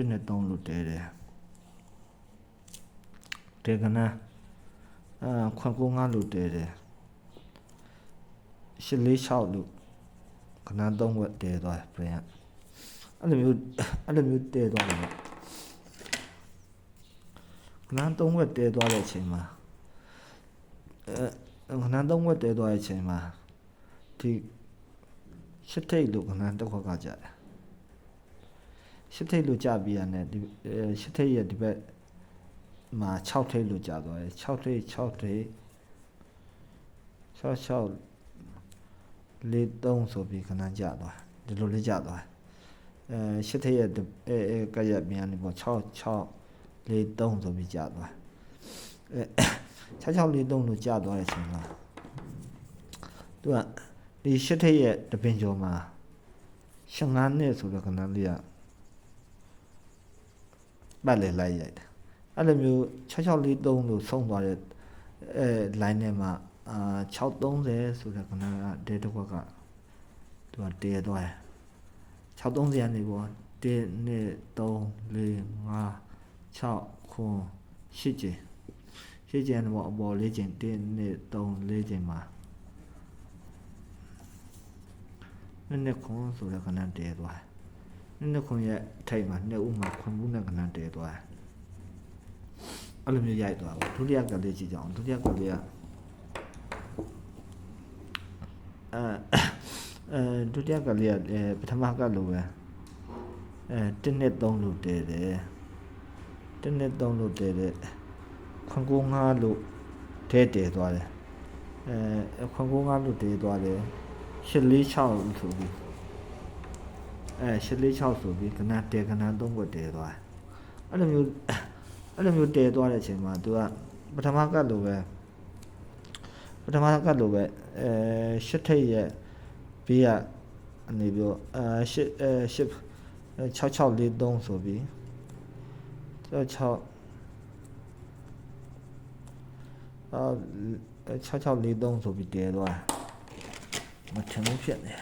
1နဲ့3လို့တဲတယ်တဲကနာအာခွန်ကို5လို့တဲတယ်ရှစ်လေး6လို့ကနာ3ဝက်တဲသွားတယ်ပြင်အဲ့လိုမျိုးအဲ့လိုမျိုးတဲသွားတယ်ကနာ3ဝက်တဲသွားတဲ့အချိန်မှာအဲကနာ3ဝက်တဲသွားတဲ့အချိန်မှာဒီရှစ်ထိတ်လို့ကနာတစ်ခွက်ကကြတယ် ရှစ်ထိတ်လို့ကြပြီးရတယ်ဒီအဲရှစ်ထိတ်ရဲ့ဒီဘက်မှာ6ထိတ်လို့ကြသွားတယ်6ထိတ်6ထိတ်6 6လေး3ဆိုပြီးခဏကြသွားဒီလိုလေးကြသွားအဲရှစ်ထိတ်ရဲ့ဒီအဲအဲကရက်မြန်နေပေါ့6 6လေး3ဆိုပြီးကြသွားအဲ6 6လေး3လို့ကြသွားတဲ့အချိန်မှာသူကဒီရှစ်ထိတ်ရဲ့တပင်ကျော်မှာ15နှစ်ဆိုတော့ခဏလေးက ပတ်လေလိုက်ရိုက်တယ်အဲ့လိုမျိုး6643လို့ဆုံးသွားတဲ့အဲ line ထဲမှာအာ630ဆိုတဲ့ခဏကဒဲတစ်ခွက်ကသူကတဲသွားတယ်630ကနေပေါ့1 2 3 4 5 6ခွန်8ကျင်း8ကျင်းတော့အပေါ်၄ကျင်း1 2 3 4ကျင်းမှာနည်းနည်းခွန်ဆိုတဲ့ခဏတဲသွားတယ် နည်းနည်းခွန်ရဲ့အထိတ်မှာနှစ်ဦးမှာခွန်ဘူးနဲ့ကနန်းတဲသွားတယ်အဲ့လိုမျိုးရိုက်သွားပါဒုတိယကလေးကြည့်ကြအောင်ဒုတိယကလေးကအဲအဲဒုတိယကလေးကအဲပထမကလိုပဲအဲ1နှစ်3လို့တဲတယ်1နှစ်3လို့တဲတယ်ခွန်ကို5လို့တဲတဲသွားတယ်အဲခွန်ကို5လို့တဲသွားတယ်8 4 6ဆိုပြီး အဲရှစ်လေး6ဆိုပြီးကနတဲကနသုံးဘွက်တဲသွားတယ်အဲ့လိုမျိုးအဲ့လိုမျိုးတဲသွားတဲ့အချိန်မှာ तू ကပထမကတ်လိုပဲပထမကတ်လိုပဲအဲရှစ်ထိတ်ရဲ့ဘေးကအနေပြောအဲရှစ်အဲရှစ်6643ဆိုပြီး66အာ6643ဆိုပြီးတဲသွားတယ်မထင်ဘူးဖြစ်နေ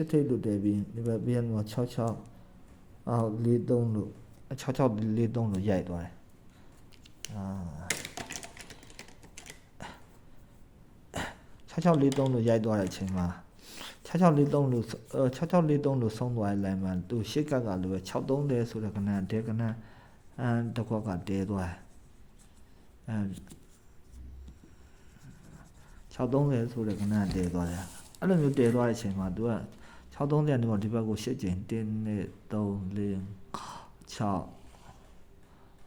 တယ်ရှစ်ထိတ်လို့တည်ပြီးဒီဘက်ပြန်တော့66အောက်43လို့66 43လို့ရိုက်သွားတယ်အာ6643လို့ရိုက်သွားတဲ့အချိန်မှာ6643လို့6643လို့ဆုံးသွားတဲ့ line မှာသူရှစ်ကက်ကလို့ပဲ630ဆိုတဲ့ကဏ္ဍတဲကဏ္ဍအန်တစ်ခွက်ကတဲသွားတယ်အဲ630ဆိုတဲ့ကဏ္ဍတဲသွားတယ်အဲ့လိုမျိုးတဲသွားတဲ့အချိန်မှာ तू က 630နေတော့ဒီဘက်ကို8ကျင်1 2 3 4 6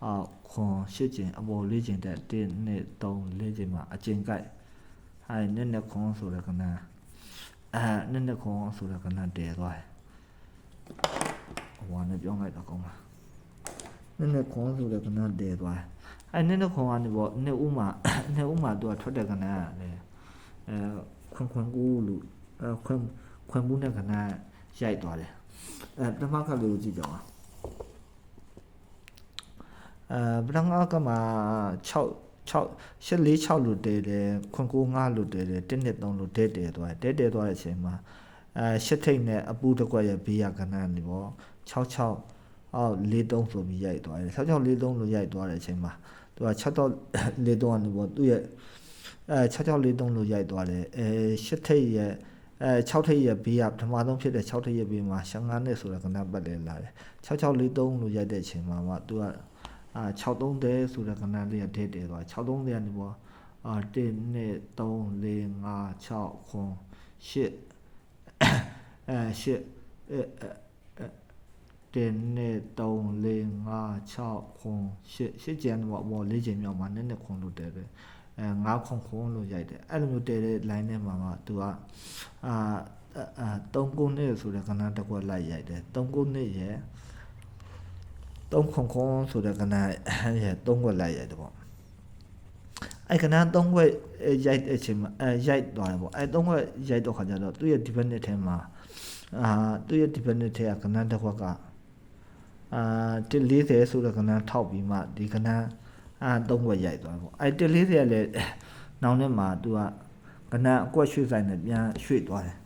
အောက်ခွန်8ကျင်အပေါ်4ကျင်တက်1 2 3 4ကျင်မှာအကျင်ကြိုက်ဟိုင်နဲ့နဲ့ခွန်ဆိုတဲ့ကဏ္ဍအဲနဲ့နဲ့ခွန်ဆိုတဲ့ကဏ္ဍတဲသွားတယ်ဟိုကနေပြောင်းလိုက်တော့ကောင်းလားနဲ့နဲ့ခွန်ဆိုတဲ့ကဏ္ဍတဲသွားတယ်အဲနဲ့နဲ့ခွန်ကနေပေါ့နှစ်ဦးမှာနှစ်ဦးမှာ तू ကထွက်တဲ့ကဏ္ဍရတယ်အဲခွန်ခွန်ကူလို့အဲခွန် ခွန်ဘူးနဲ့ကဏ္ဍရိုက်သွားတယ်အဲပထမကလေးကိုကြည့်ကြအောင်အဲပထမကမှာ6 6 8 4 6လို့တဲတယ်ခွန်ကို5လို့တဲတယ်1နဲ့3လို့တဲတဲသွားတယ်တဲတဲသွားတဲ့အချိန်မှာအဲရှစ်ထိတ်နဲ့အပူတစ်ကွက်ရဲ့ဘေးရကဏ္ဍနေပေါ့66အောက်43ဆိုပြီးရိုက်သွားတယ်6643လို့ရိုက်သွားတဲ့အချိန်မှာသူက6643ကနေပေါ့သူ့ရဲ့အဲ6643လို့ရိုက်သွားတယ်အဲရှစ်ထိတ်ရဲ့ အဲ6ထိပ်ရဲ့ဘေးကပထမဆုံးဖြစ်တဲ့6ထိပ်ရဲ့ဘေးမှာ55နှစ်ဆိုတဲ့ကဏ္ဍပတ်လဲလာတယ်6643လို့ရိုက်တဲ့အချိန်မှာမှသူကအာ630ဆိုတဲ့ကဏ္ဍလေးကဒဲတဲသွား630ကနေပေါ့အာ1 2 3 4 5 6ခွန်8အဲ8အဲတင်းနဲ့3 4 5 6ခွန်8 8ကျန်တော့ဘော၄ကျန်မြောက်မှာနည်းနည်းခွန်လို့တဲတယ် အဲ9ခွန်ခွန်လို့ရိုက်တယ်အဲ့လိုမျိုးတဲတဲ့ line ထဲမှာမှသူကအာအာ3ခုနှစ်ဆိုတဲ့ကဏ္ဍတစ်ခွက်လိုက်ရိုက်တယ်3ခုနှစ်ရဲ့3ခွန်ခွန်ဆိုတဲ့ကဏ္ဍရဲ့3ခွက်လိုက်ရိုက်တယ်ပေါ့အဲ့ကဏ္ဍ3ခွက်ရိုက်တဲ့အချိန်မှာအဲရိုက်သွားတယ်ပေါ့အဲ3ခွက်ရိုက်တော့ခါကျတော့သူ့ရဲ့ dependent ထဲမှာအာသူ့ရဲ့ dependent ထဲကကဏ္ဍတစ်ခွက်ကအာ140ဆိုတဲ့ကဏ္ဍထောက်ပြီးမှဒီကဏ္ဍ အာ3ခွက်ရိုက်သွားပေါ့အဲ140ကလည်းနောင်ထဲမှာ तू ကကကနန်းအကွက်ရွှေ့ဆိုင်နဲ့ပြန်ရွှေ့သွားတယ်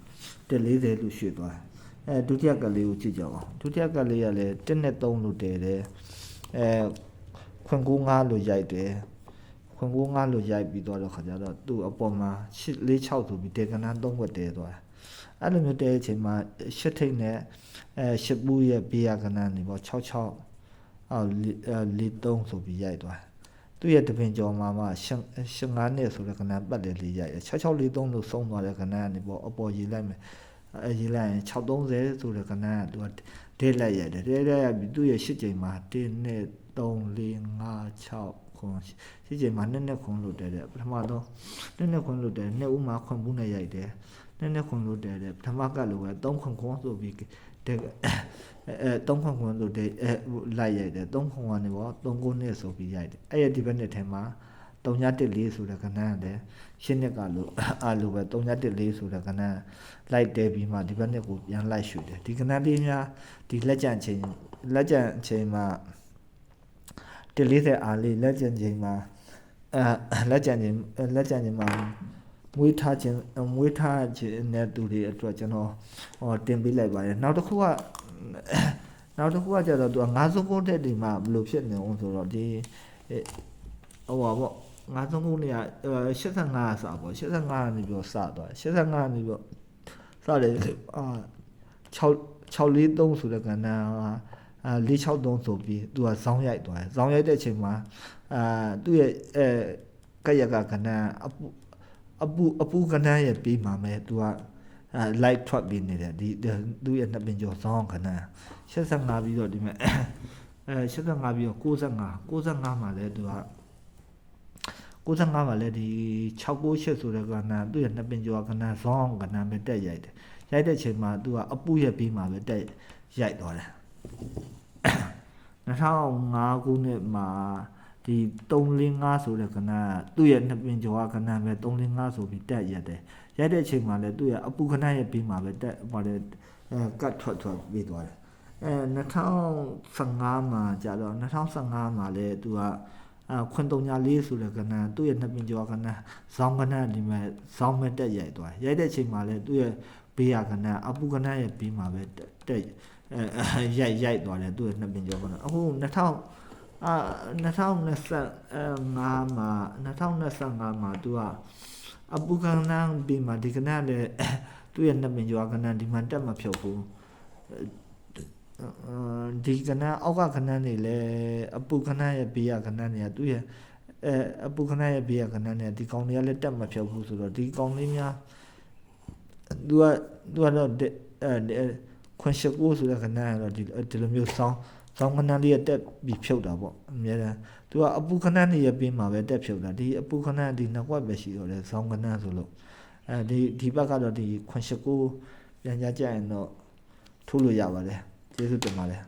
တက်40လို့ရွှေ့သွားတယ်အဲဒုတိယကလေးကိုကြည့်ကြအောင်ဒုတိယကလေးကလည်း1နဲ့3လို့တည်တယ်အဲခွန်ကူ9လို့ရိုက်တယ်ခွန်ကူ9လို့ရိုက်ပြီးတော့ခါကြတော့သူ့အပေါ်မှာ8 4 6ဆိုပြီးတေကနန်း3ခွက်တည်သွားတယ်အဲ့လိုမျိုးတည်တဲ့အချိန်မှာရှစ်ထိတ်နဲ့အဲရှစ်ပူးရဲ့ဘေးရကနန်းနေပေါ့66အော်လီ3ဆိုပြီးရိုက်သွားတယ် သူ့ရဲ့တပင်ကျော်မှာမှရှင်ရှင်ငါးနှစ်ဆိုတဲ့ကဏ္ဍပတ်တယ်လေးရိုက်6643လို့ဆုံးသွားတဲ့ကဏ္ဍကနေပေါ့အပေါ်ရေးလိုက်မယ်အဲရေးလိုက်ရင်630ဆိုတဲ့ကဏ္ဍကသူကဒေးလက်ရိုက်တယ်ဒေးလက်ရိုက်ပြီးသူ့ရဲ့ရှစ်ချိန်မှာ1 2 3 4 5 6ခွန်ရှစ်ချိန်မှာနှစ်နှစ်ခွန်လို့တဲတယ်ပထမတော့နှစ်နှစ်ခွန်လို့တဲနှစ်ဦးမှာခွန်ဘူးနဲ့ရိုက်တယ်နှစ်နှစ်ခွန်လို့တဲတယ်ပထမကလို့ပဲ3ခွန်ခွန်ဆိုပြီးတဲ့ အဲအဲ3ခွန်ခွန်လို့တဲအဲလိုက်ရိုက်တယ်3ခွန်ကနေပေါ့3ခုနှစ်ဆိုပြီးရိုက်တယ်အဲ့ရဒီဘက်နှစ်ထဲမှာ314ဆိုတဲ့ကဏ္ဍကလည်းရှင်းနှစ်ကလို့အာလို့ပဲ314ဆိုတဲ့ကဏ္ဍလိုက်တဲပြီးမှဒီဘက်နှစ်ကိုပြန်လိုက်ရွှေ့တယ်ဒီကဏ္ဍလေးများဒီလက်ကျန်ချိန်လက်ကျန်ချိန်မှာ140အားလေးလက်ကျန်ချိန်မှာအဲလက်ကျန်ချိန်လက်ကျန်ချိန်မှာမွေးထားခြင်းမွေးထားခြင်းနဲ့သူတွေအတွက်ကျွန်တော်ဟောတင်ပေးလိုက်ပါတယ်နောက်တစ်ခုက နောက်တစ်ခုကကျတော့သူကငါးစုံကုန်းတဲ့ဒီမှာဘယ်လိုဖြစ်နေအောင်ဆိုတော့ဒီဟိုပါပေါ့ငါးစုံကုန်းတွေက85စာပေါ့85ကနေပြီးတော့စသွား85ကနေပြီးတော့စတယ်အာ6 643ဆိုတဲ့ကဏ္ဍကအာ463ဆိုပြီးသူကဇောင်းရိုက်သွားတယ်ဇောင်းရိုက်တဲ့အချိန်မှာအာသူ့ရဲ့အဲကရကကဏ္ဍအပူအပူအပူကဏ္ဍရဲ့ပြီးမှာမဲ့သူက အဲ light ထွက်ပြီးနေတယ်ဒီသူ့ရဲ့နှစ်ပင်ကျော်ဇောင်းကဏ္ဍ85ပြီးတော့ဒီမဲ့အဲ85ပြီးတော့65 65မှာလဲသူက65မှာလဲဒီ698ဆိုတဲ့ကဏ္ဍသူ့ရဲ့နှစ်ပင်ကျော်ကဏ္ဍဇောင်းကဏ္ဍပဲတက်ရိုက်တယ်ရိုက်တဲ့ချိန်မှာသူကအပူရဲ့ပြီးမှာပဲတက်ရိုက်သွားတယ်2005ခုနှစ်မှာဒီ345ဆိုတဲ့ကဏ္ဍသူ့ရဲ့နှစ်ပင်ကျော်ကကဏ္ဍပဲ345ဆိုပြီးတက်ရက်တယ် ရက်တဲ့အချိန်မှာလည်းသူ့ရဲ့အပူကဏ္ဍရဲ့ပြီးမှာပဲတက်ပါတယ်အဲကတ်ထွက်ထွက်ပြီးသွားတယ်အဲ2015မှာကြာတော့2015မှာလည်းသူကအဲခွန်334ဆိုတဲ့ကဏ္ဍသူ့ရဲ့နှစ်ပင်ကျော်ကဏ္ဍဇောင်းကဏ္ဍဒီမှာဇောင်းမဲ့တက်ရိုက်သွားရိုက်တဲ့အချိန်မှာလည်းသူ့ရဲ့ဘေးရကဏ္ဍအပူကဏ္ဍရဲ့ပြီးမှာပဲတက်တက်အဲရိုက်ရိုက်သွားတယ်သူ့ရဲ့နှစ်ပင်ကျော်ကဏ္ဍအခု2000အာ2025မှာ2025မှာသူက အပူကဏ္ဍပြီးမှာဒီကဏ္ဍလည်းသူ့ရဲ့နှစ်ပင်ကျော်ကဏ္ဍဒီမှာတက်မဖြုတ်ဘူးအဲဒီကဏ္ဍအောက်ကကဏ္ဍနေလေအပူကဏ္ဍရဲ့ဘေးရကဏ္ဍနေကသူ့ရဲ့အဲအပူကဏ္ဍရဲ့ဘေးရကဏ္ဍနေဒီကောင်တွေကလည်းတက်မဖြုတ်ဘူးဆိုတော့ဒီကောင်လေးများသူကသူကတော့အဲ ခွန်ရှိကိုဆိုတဲ့ကဏ္ဍကတော့ဒီဒီလိုမျိုးဆောင်းဆောင်းကဏ္ဍလေးတက်ပြီးဖြုတ်တာပေါ့အများအားသူကအပူခဏနေရပြီးမှာပဲတက်ဖြုတ်တာဒီအပူခဏဒီနှစ်ကွက်ပဲရှိတော့တယ်ဆောင်းကဏ္ဍဆိုလို့အဲဒီဒီဘက်ကတော့ဒီခွန်ရှိကိုပြန်ကြကြရင်တော့ထိုးလို့ရပါတယ်ကျေးဇူးတင်ပါတယ်